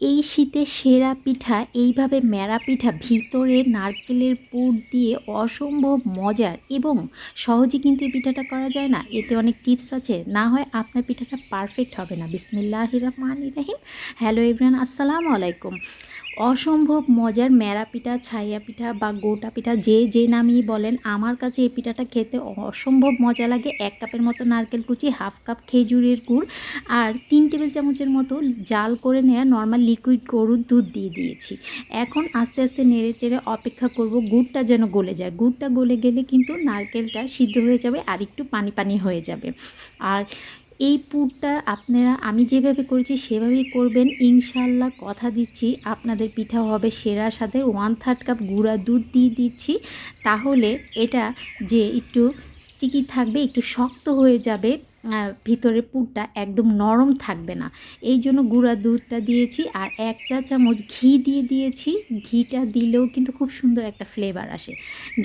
এই শীতে সেরা পিঠা, এইভাবে ম্যাড়া পিঠা ভিতরে নারকেলের পুর দিয়ে অসম্ভব মজার এবং সহজে কিন্তু এই পিঠাটা করা যায় না। এতে অনেক টিপস আছে। না হয় আপনার পিঠাটা পারফেক্ট হবে না। বিসমিল্লাহ রহমান রাহিম। হ্যালো ইবরান আসসালামু আলাইকুম। অসম্ভব মজার ম্যাড়া পিঠা, ছাইয়া পিঠা বা গোটা পিঠা, যে যে নামই বলেন, আমার কাছে এই পিঠাটা খেতে অসম্ভব মজা লাগে। এক কাপের মতো নারকেল কুচি, হাফ কাপ খেজুরের গুড় আর তিন টেবিল চামচের মতো জাল করে নেওয়া নর্মাল লিকুইড গরুর দুধ দিয়ে দিয়েছি। এখন আস্তে আস্তে নেড়ে চেড়ে অপেক্ষা করব, গুড়টা যেন গলে যায়। গুড়টা গলে গেলে কিন্তু নারকেলটা সিদ্ধ হয়ে যাবে আর একটু পানি পানি হয়ে যাবে। আর এই পুরটা আপনারা, আমি যেভাবে করেছি সেভাবেই করবেন। ইনশাল্লাহ কথা দিচ্ছি, আপনাদের পিঠা হবে সেরা সাথে ওয়ান থার্ড কাপ গুঁড়া দুধ দিয়ে দিচ্ছি। তাহলে এটা যে একটু স্টিকি থাকবে, একটু শক্ত হয়ে যাবে ভিতরে পুরটা একদম নরম থাকবে না। এই জন্য গুঁড়া দুধটা দিয়েছি আর এক চা চামচ ঘি দিয়ে দিয়েছি। ঘিটা দিলেও কিন্তু খুব সুন্দর একটা ফ্লেভার আসে।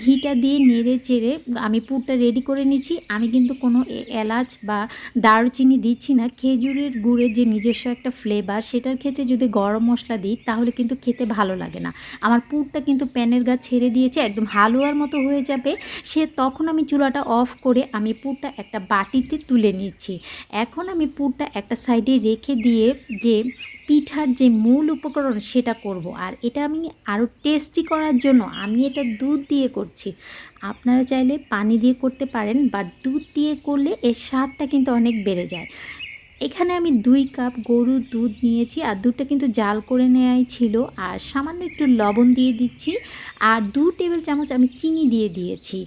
ঘিটা দিয়ে নেড়ে চেড়ে আমি পুরটা রেডি করে নিচ্ছি আমি কিন্তু কোনো এলাচ বা দারুচিনি দিচ্ছি না। খেজুরের গুড়ের যে নিজস্ব একটা ফ্লেভার সেটার ক্ষেত্রে যদি গরম মশলা দিই, তাহলে কিন্তু খেতে ভালো লাগে না। আমার পুরটা কিন্তু প্যানের গা ছেড়ে দিয়েছে, একদম হালুয়ার মতো হয়ে যাবে। সে তখন আমি চুলাটা অফ করে আমি পুরটা একটা বাটিতে তুলে নিচ্ছি এখন আমি পুরটা একটা সাইডে রেখে দিয়ে যে পিঠার যে মূল উপকরণ সেটা করব। আর এটা আমি আরও টেস্টি করার জন্য আমি এটা দুধ দিয়ে করছি। আপনারা চাইলে পানি দিয়ে করতে পারেন বা দুধ দিয়ে করলে এর স্বাদটা কিন্তু অনেক বেড়ে যায়। এখানে আমি দুই কাপ গরুর দুধ নিয়েছি আর দুধটা কিন্তু জাল করে নেওয়াই ছিল আর সামান্য একটু লবণ দিয়ে দিচ্ছি আর দু টেবিল চামচ আমি চিনি দিয়ে দিয়েছি।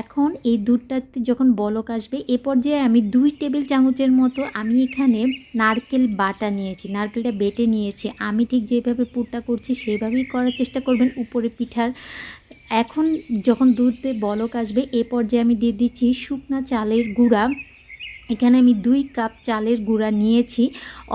এখন এই দুধটাতে যখন বলক আসবে, এ পর্যায়ে আমি দুই টেবিল চামচের মতো আমি এখানে নারকেল বাটা নিয়েছি, নারকেলটা বেটে নিয়েছি। আমি ঠিক যেভাবে পুরটা করছি সেভাবেই করার চেষ্টা করবেন উপরে পিঠার। এখন যখন দুধে বলক আসবে, এ পর্যায়ে আমি দিয়ে দিচ্ছি শুকনা চালের গুঁড়া। এখানে আমি দুই কাপ চালের গুঁড়া নিয়েছি।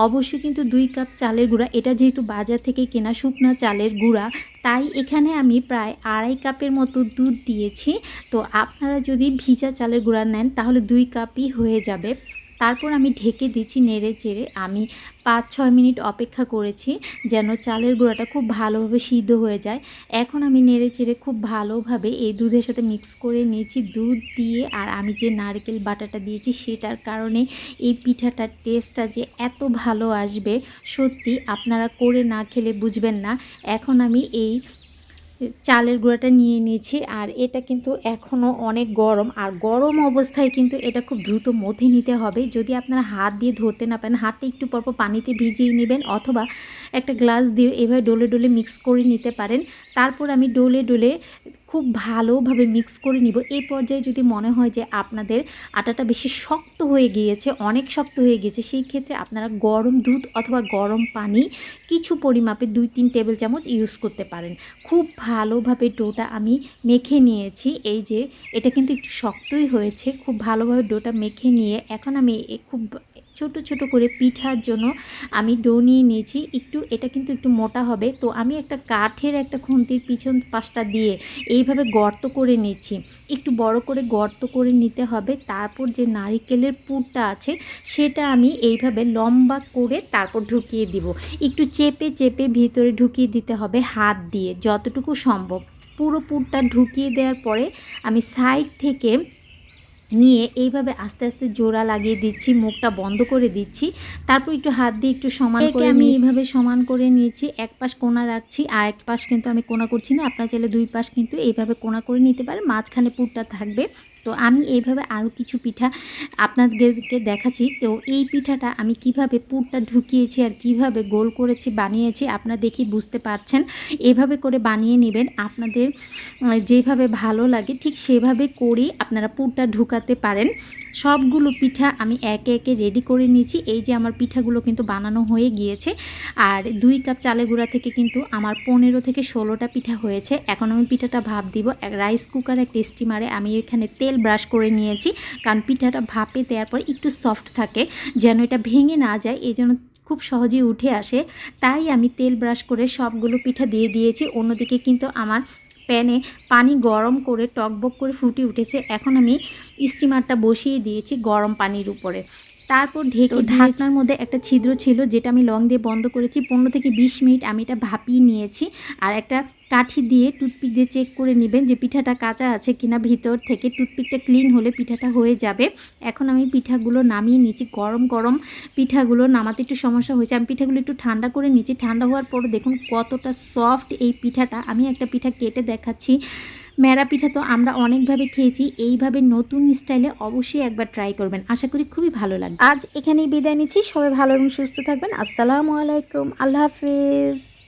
অবশ্যই কিন্তু দুই কাপ চালের গুঁড়া, এটা যেহেতু বাজার থেকে কেনা শুকনো চালের গুঁড়া, তাই এখানে আমি প্রায় আড়াই কাপের মতো দুধ দিয়েছি। তো আপনারা যদি ভিজা চালের গুঁড়া নেন, তাহলে দুই কাপই হয়ে যাবে। তারপর আমি ঢেকে দিচ্ছি নেড়ে চেড়ে। আমি পাঁচ, ছয় মিনিট অপেক্ষা করেছি যেন চালের গুঁড়াটা খুব ভালোভাবে সিদ্ধ হয়ে যায়। এখন আমি নেড়ে চেড়ে খুব ভালোভাবে এই দুধের সাথে মিক্স করে নিয়েছি। দুধ দিয়ে আর আমি যে নারকেল বাটাটা দিয়েছি সেটার কারণে এই পিঠাটার টেস্টটা যে এত ভালো আসবে, সত্যি আপনারা করে না খেলে বুঝবেন না। এখন আমি এই চালের গুঁড়াটা নিয়ে নিয়েছি আর এটা কিন্তু এখনও অনেক গরম আর গরম অবস্থায় কিন্তু এটা খুব দ্রুত মথে নিতে হবে। যদি আপনারা হাত দিয়ে ধরতে না পারেন, হাতটা একটু পরপর পানিতে ভিজিয়ে নেবেন অথবা একটা গ্লাস দিয়ে এভাবে ডোলে ডোলে মিক্স করে নিতে পারেন। তারপর আমি ডোলে ডলে খুব ভালোভাবে মিক্স করে নিব। এই পর্যায়ে যদি মনে হয় যে আপনাদের আটাটা বেশি শক্ত হয়ে গিয়েছে, অনেক শক্ত হয়ে গিয়েছে, সেই ক্ষেত্রে আপনারা গরম দুধ অথবা গরম পানি কিছু পরিমাপে দুই তিন টেবিল চামচ ইউজ করতে পারেন। খুব ভালোভাবে ডোটা আমি মেখে নিয়েছি। এই যে এটা কিন্তু একটু শক্তই হয়েছে, খুব ভালোভাবে ডোটা মেখে নিয়ে এখন আমি খুব ছোট ছোট করে পিঠার জন্য আমি ডো নিয়ে নিয়েছি। একটু, এটা কিন্তু একটু মোটা হবে। তো আমি একটা কাঠের একটা খুন্তির পিছন পাশটা দিয়ে এইভাবে গর্ত করে নিচ্ছি। একটু বড় করে গর্ত করে নিতে হবে। তারপর যে নারিকেলের পুরটা আছে, সেটা আমি এইভাবে লম্বা করে তারপর ঢুকিয়ে দিব। একটু চেপে চেপে ভিতরে ঢুকিয়ে দিতে হবে হাত দিয়ে, যতটুকু সম্ভব। পুরো পুরটা ঢুকিয়ে দেওয়ার পরে আমি সাইড থেকে নিয়ে এইভাবে আস্তে আস্তে জোড়া লাগিয়ে দিচ্ছি মুখটা বন্ধ করে দিচ্ছি। তারপর একটু হাত দিয়ে একটু সমান করে আমি এইভাবে সমান করে নিয়েছি। এক পাশ কোনা রাখছি আর এক পাশ কিন্তু আমি কোনা করছি না। আপনার চাইলে দুই পাশ কিন্তু এইভাবে কোনা করে নিতে পারে মাঝখানে পুরটা থাকবে। তো আমি এইভাবে আরও কিছু পিঠা আপনাদেরকে দেখাচ্ছি। তো এই পিঠাটা আমি কীভাবে পুরটা ঢুকিয়েছি আর কীভাবে গোল করেছি, বানিয়েছি আপনারা দেখি বুঝতে পারছেন। এভাবে করে বানিয়ে নেবেন। আপনাদের যেভাবে ভালো লাগে ঠিক সেভাবে করেই আপনারা পুরটা ঢুকাতে পারেন। সবগুলো পিঠা আমি একে একে রেডি করে নিয়েছি। এই যে আমার পিঠাগুলো কিন্তু বানানো হয়ে গিয়েছে। আর দুই কাপ চালে গুঁড়া থেকে কিন্তু আমার পনেরো থেকে ষোলোটা পিঠা হয়েছে। এখন আমি পিঠাটা ভাপ দিব। এক রাইস কুকার এক স্টিমারে আমি এখানে তেল ব্রাশ করে নিয়েছি। কারণ পিঠাটা ভাপে দেওয়ার পর একটু সফট থাকে, যেন এটা ভেঙে না যায়। এই জন্য খুব সহজেই উঠে আসে। তাই আমি তেল ব্রাশ করে সবগুলো পিঠা দিয়ে দিয়েছি। অন্যদিকে কিন্তু আমার প্যানে পানি গরম করে টকবক করে ফুটে উঠেছে। এখন আমি স্টিমারটা বসিয়ে দিয়েছি গরম পানির উপরে। তারপর ঢেকে ঢাকনার মধ্যে একটা ছিদ্র ছিল যেটা আমি লং দিয়ে বন্ধ করেছি। পনেরো থেকে বিশ মিনিট আমি এটা ভাপিয়ে নিয়েছি। আর একটা কাঠি দিয়ে টুথপিক দিয়ে চেক করে নেবেন যে পিঠাটা কাঁচা আছে কিনা ভিতর থেকে টুথপিকটা ক্লিন হলে পিঠাটা হয়ে যাবে। এখন আমি পিঠাগুলো নামিয়ে নিয়েছি গরম গরম পিঠাগুলো নামাতে একটু সমস্যা হয়েছে। আমি পিঠাগুলো একটু ঠান্ডা করে নিয়েছি। ঠান্ডা হওয়ার পর দেখুন কতটা সফট এই পিঠাটা। আমি একটা পিঠা কেটে দেখাচ্ছি। ম্যারা পিঠা তো আমরা অনেকভাবে খেয়েছি, এইভাবে নতুন স্টাইলে অবশ্যই একবার ট্রাই করবেন। আশা করি খুবই ভালো লাগবে। আজ এখানেই বিদায় নিচ্ছি, সবাই ভালো এবং সুস্থ থাকবেন। আসসালামু আলাইকুম, আল্লাহ হাফিজ।